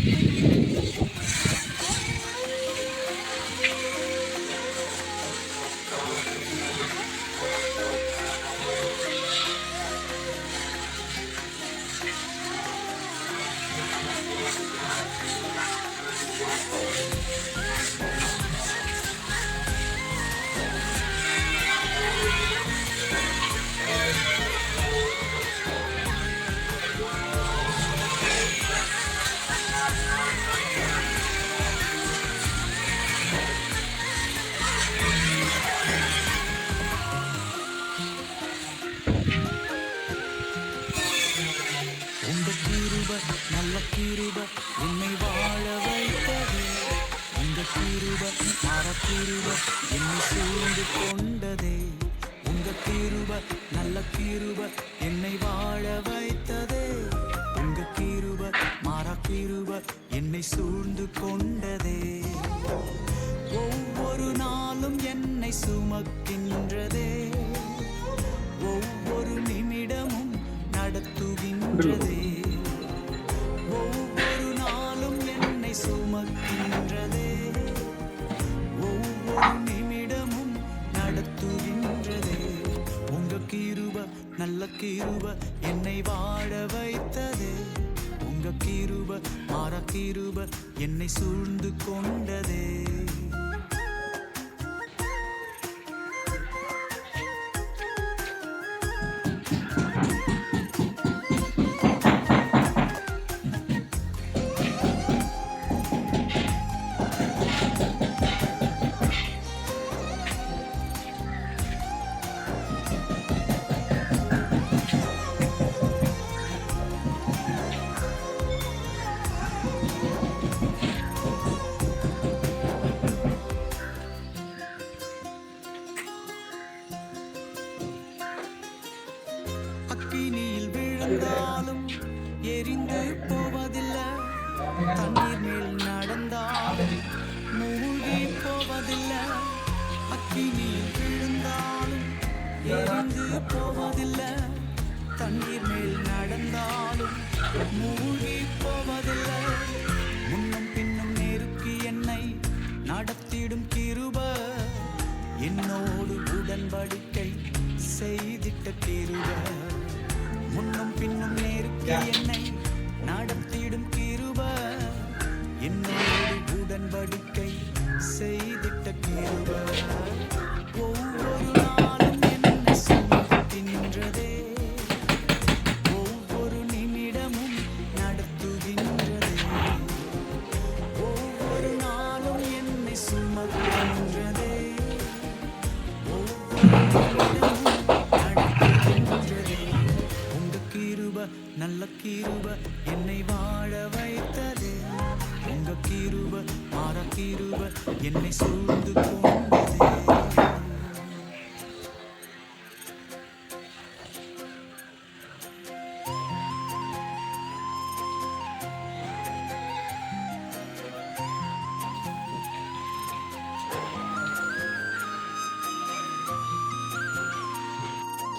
உங்க கிருப நல்ல கிருப என்னை வாழ வைத்தது. இந்த கிருப மர கிருப என்னை சூழ்ந்து கொண்டதே. உங்க கிருப நல்ல கிருப என்னை வாழ வைத்ததே. உங்க கிருப மர கிருப என்னை சூழ்ந்து கொண்டதே. ஒவ்வொரு நாளும் என்னை சுமக்கின்றதே. ஒவ்வொரு நிமிடமும் நடத்துகின்றதே. கிருப நல்ல கிருப என்னை வாழ வைத்தது. உங்க கிருப மாற கிருப என்னை சூழ்ந்து கொண்டதே. அக்கினியில் விழுந்தாலும் எரிந்து போவதில்லை. தண்ணீர் மேல் நடந்தாலும் மூழ்கி போவதில்லை. அக்கினியில் விழுந்தாலும் எரிந்து போவதில்லை. தண்ணீர் மேல் நடந்தாலும் மூழ்கி போவதில்லை. முன்னும் பின்னும் நெருக்கி என்னை நடத்திடும் கிருப. என்னோடு உடன்படிக்கை செய்திட்ட கிருப. முன்னும் பின்னும் நெருக்கி என்னை நல்ல கிருப என்னை வாழ வைத்தது. உங்க கிருப மாற கிருப என்னை சூழ்ந்து கொண்டதே.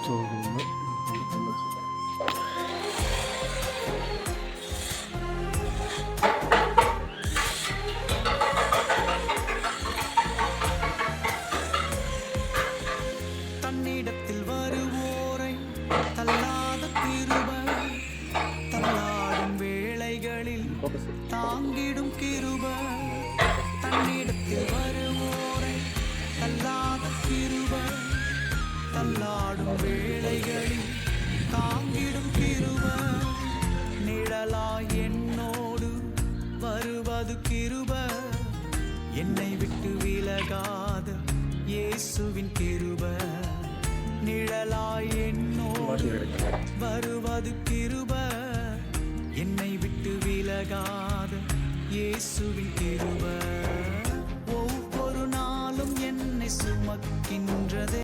தன்னிடத்தில் இயேசுவின் கிருப நிழலாய் என்னோடு வருவது கிருப. என்னை விட்டு விலகாத இயேசுவின் கிருப. ஒவ்வொரு நாளும் என்னை சுமக்கின்றதே.